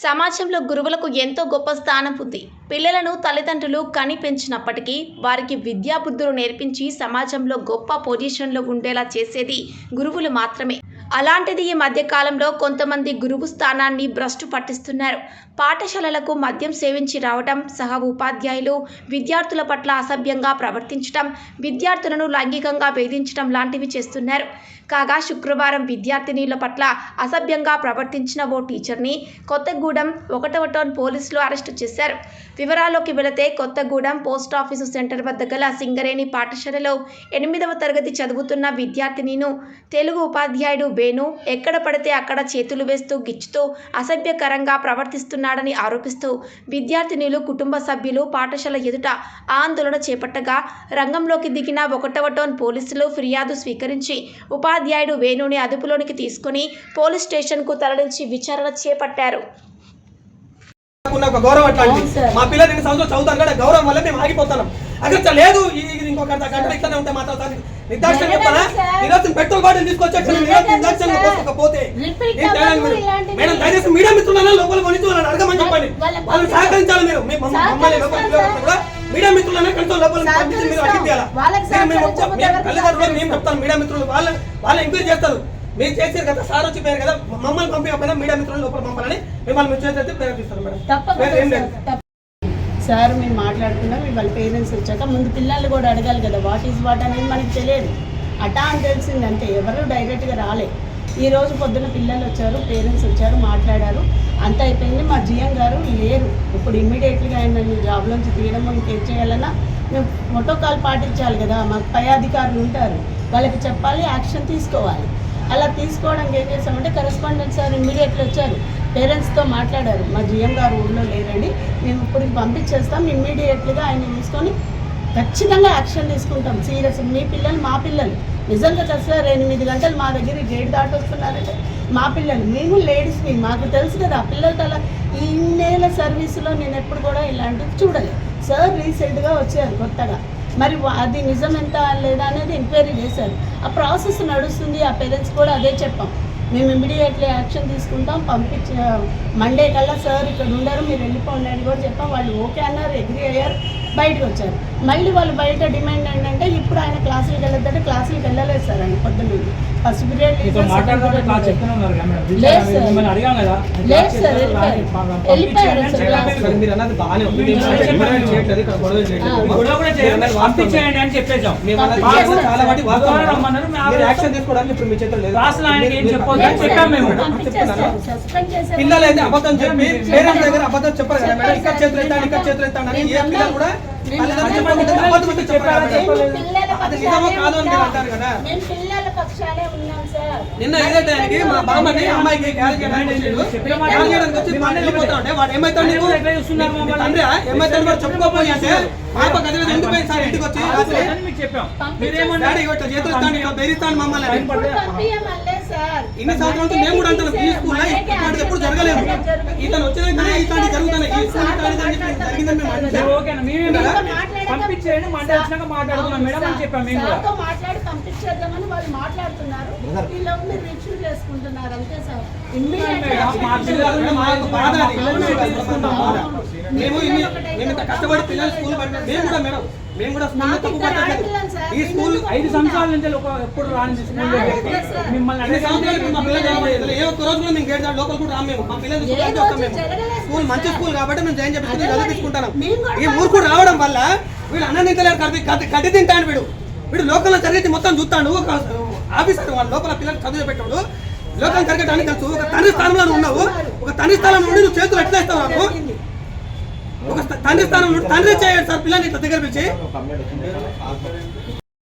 సమాజంలో గురువులకు ఎంతో గొప్ప స్థానం ఉంది. పిల్లలను తల్లిదండ్రులు కని పెంచినప్పటికీ వారికి విద్యాబుద్ధులు నేర్పించి సమాజంలో గొప్ప పొజిషన్లో ఉండేలా చేసేది గురువులు మాత్రమే. అలాంటిది ఈ మధ్య కాలంలో కొంతమంది గురువు స్థానాన్ని భ్రష్టు పట్టిస్తున్నారు. పాఠశాలలకు మద్యం సేవించి రావటం సహా ఉపాధ్యాయులు విద్యార్థుల పట్ల అసభ్యంగా ప్రవర్తించటం విద్యార్థులను లైంగికంగా వేధించడం లాంటివి చేస్తున్నారు. కాగా శుక్రవారం విద్యార్థినీల పట్ల అసభ్యంగా ప్రవర్తించిన ఓ టీచర్ని కొత్తగూడెం ఒకటవ టౌన్ పోలీసులు అరెస్టు చేశారు. వివరాల్లోకి వెళితే కొత్తగూడెం పోస్ట్ ఆఫీసు సెంటర్ వద్ద గల సింగరేణి పాఠశాలలో ఎనిమిదవ తరగతి చదువుతున్న విద్యార్థినిను తెలుగు ఉపాధ్యాయుడు వేణు ఎక్కడ పడితే అక్కడ చేతులు వేస్తూ గిచ్చుతూ అసభ్యకరంగా చేస్తున్నాడని ఆరోపిస్తూ విద్యార్థినులు కుటుంబ సభ్యులు పాఠశాల ఎదుట ఆందోళన చేపట్టగా రంగంలోకి దిగిన ఒకటవ టోన్ పోలీసులు ఫిర్యాదు స్వీకరించి ఉపాధ్యాయుడు వేణుని అదుపులోనికి తీసుకుని పోలీస్ స్టేషన్కు తరలించి విచారణ చేపట్టారు. ఒక గౌరవం సార్. మా పిల్లలు ఎన్ని సంవత్సరాలు చదువుతారు కదా గౌరవం వల్ల మేము ఆగిపోతున్నాం సార్ లేదు ఇది ఇంకొక గంట ఇట్లానే ఉంటే మాత్రం సార్ నిర్దాక్షిణ్యం చెప్తారా. నిరాశం పెట్రోల్ బాటిల్ తీసుకొచ్చి అక్కడ లేదు నిరాశ- నిర్దాక్షిణ్యంగా సార్. పోసుకోకపోతే రిపీట్ ఏం చేయాలి అవ్వదు మీరు? ఇలాంటివి. మేడం దయచేసి మీడియా మిత్రులను లోపల కొనిచ్చి వాళ్ళని అడగమని చెప్పండి వాళ్ళ- వాళ్ళు సహకరించాలి మీరు మమ్మల్ని లోపల మీడియా మిత్రులను కనీసం లోపల మీరు ఎవరికి తల్లిదండ్రులు మేము? చెప్తాను మీడియా మిత్రులు వాళ్ళ వాళ్ళు ఎంక్వైరీ చేస్తారు మీరు చేసారు కదా సార్ వచ్చి పోయారు కదా మమ్మల్ని పంపించకపోయినా మీడియా మిత్రులు లోపల పంపాలని మిమ్మల్ని మీరు చేస్తే ప్రేరేపిస్తారు మేడం. ఏం సార్, మేము మాట్లాడుకున్నాం వాళ్ళ పేరెంట్స్ వచ్చాక ముందు పిల్లలు కూడా అడగాలి కదా వాట్ ఈజ్ వాట్ అనేది మనకి తెలియదు. అటా అని తెలిసింది అంతే ఎవరు డైరెక్ట్గా రాలే. ఈ రోజు పొద్దున పిల్లలు వచ్చారు పేరెంట్స్ వచ్చారు మాట్లాడారు. అంత అయిపోయింది మా జిఎం గారు లేరు. ఇప్పుడు ఇమ్మీడియట్గా ఆయన జాబ్ నుంచి తీయడం ఇంకేం చేయాలన్నా మేము ప్రోటోకాల్ పాటించాలి కదా మాకు పై అధికారులు ఉంటారు. వాళ్ళకి చెప్పాలి యాక్షన్ తీసుకోవాలి. అలా తీసుకోవడానికి ఏం చేస్తామంటే కరెస్పాండెంట్ సార్ ఇమీడియట్లీ వచ్చారు. పేరెంట్స్తో మాట్లాడారు. మా జిఎం గారు ఊళ్ళో లేరండి. మేము ఇప్పుడు పంపించేస్తాం. ఇమ్మీడియట్లీగా ఆయన తీసుకొని ఖచ్చితంగా యాక్షన్ తీసుకుంటాం. సీరియస్ మీ పిల్లలు మా పిల్లలు. నిజంగా సార్ ఎనిమిది గంటలు మా దగ్గర గేట్ దాటి వస్తున్నారంటే మా పిల్లలు మేము లేడీస్ని మాకు తెలుసు కదా పిల్లలకి అలా ఇన్నేళ్ళ సర్వీసులో నేను ఎప్పుడు కూడా ఇలాంటివి చూడలేదు. సార్ రీసెంట్గా వచ్చారు కొత్తగా. మరి అది నిజం ఎంత లేదా అనేది ఎంక్వైరీ చేశారు. ఆ ప్రాసెస్ నడుస్తుంది ఆ పేరెంట్స్ కూడా అదే చెప్పాం. మేము ఇమీడియట్లీ యాక్షన్ తీసుకుంటాం పంపించ మండే కల్లా సార్ ఇక్కడ ఉండరు మీరు వెళ్ళిపోండి అని కూడా చెప్పాం. వాళ్ళు ఓకే అన్నారు ఎగ్రీ అయ్యారు బయటకు వచ్చారు. మళ్ళీ వాళ్ళు బయట డిమాండ్ ఏంటంటే ఇప్పుడు ఆయన క్లాసులకు వెళ్ళొద్దంటే క్లాసులకు వెళ్ళలేదు సార్ ఆయన పొద్దున్న ఫస్ట్ పీరియడ్. లేదు సార్. పిల్లలు అయితే అబద్ధం చెప్పి పేరెంట్స్ దగ్గర అబద్ధం చెప్పారు కదా మేడం. ఇక్కడ చేతులు ఎత్తాను ఇక్కడ చేతులు ఎత్తాను అని ఏ పిల్లలు కూడా పిల్లల అది నిజమో పక్షాలే కాదో అని మీరు ఉన్నాం. అంటారు కదా. మేము పిల్లల పక్షాలే ఉన్నాం సార్. నిన్న ఇదే టైంకి మా బామ్మని అమ్మాయికి క్యారేజ్ చేయడానికి వచ్చిండు. క్యారేజ్ చేయడానికి వచ్చి వాడు వెళ్ళిపోతా ఉంటే వాడు ఏమైతాడు నీకు? ఎట్లా చూస్తున్నారు నీ మమ్మల్ని? తండ్రి ఏమైతాడు వాడు చెప్పుకోపోయి అంటే పాప సార్ ఇంటికి వచ్చి రాత్రి? చేతులు ఇస్తాను బెదిరిస్తాను ఇన్ని సంవత్సరాలతో మేము కూడా అంటాం ఈ ఎప్పుడు జరగలేదు. ఇతను వచ్చినాకనే ఇట్లాంటి జరుగుతున్నాయి. ఈ స్కూల్ జరిగిందని మేము పంపించేయండి మండే వచ్చినాక మాట్లాడుకున్నాం మేడం అని చెప్పాం మేము కూడా. సార్తో మాట్లాడి పంపించేద్దామని వాళ్ళు మాట్లాడుతున్నారు. మీరు రిచ్యూ చేసుకుంటున్నారు అంతే సార్. మేము ఇంత కష్టపడి పిల్లలు స్కూల్ మేము కూడా మేడం మేము కూడా స్కూల్ తప్పు. ఈ స్కూల్ ఐదు సంవత్సరాల నుంచి ఒక ఎప్పుడు రాని స్కూల్ మిమ్మల్ని అన్ని అన్ని సంవత్సరాలు ఇప్పుడు మా పిల్లలు జాయిన్ అయ్యారు. ఏ ఒక్క రోజు కూడా మేము గేట్ దాటి లోపల కూడా రాము మేము. మా పిల్లలు స్కూల్ మేము. మంచి. స్కూల్ కాబట్టి మేము జాయిన్ మరి. చదివించుకుంటాం కూడా ఈ ఊరుకు రావడం వల్ల వీడు అన్నం తింటలేరు కట్టి కట్టి- కట్టి తింటాడు వీడు. వీడు లోకల్లో జరిగేది మొత్తం చూస్తాడు. ఒక ఆఫీసర్ వాళ్ళ లోపల పిల్లలు చదువు పెట్టాడు. లోకల్ జరగడానికి తెలుసు. ఒక తండ్రి స్థానంలో ఉన్నావు. ఒక తండ్రి స్థానం నుండి నువ్వు చేతులు ఎట్లా ఇస్తావు నాకు? ఒక తండ్రి స్థానం తండ్రి చేయడు సార్ పిల్లల్ని ఇట్లా దగ్గర పిలిచి.